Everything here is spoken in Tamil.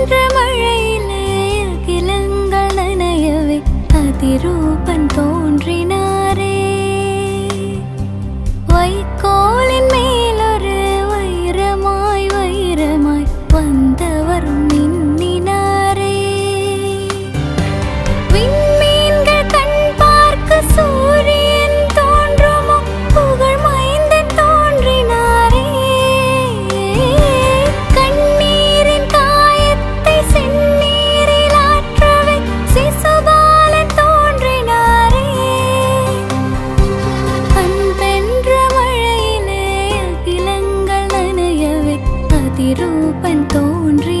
நின்ற மழையிலே கிளங்கள் நனையவே அதிரூபன் தோன்றினாரே. வைக்கோலின் மேலொரு வைரமாய் வைரமாய் வந்தவரும் ரூபன் தோன்றி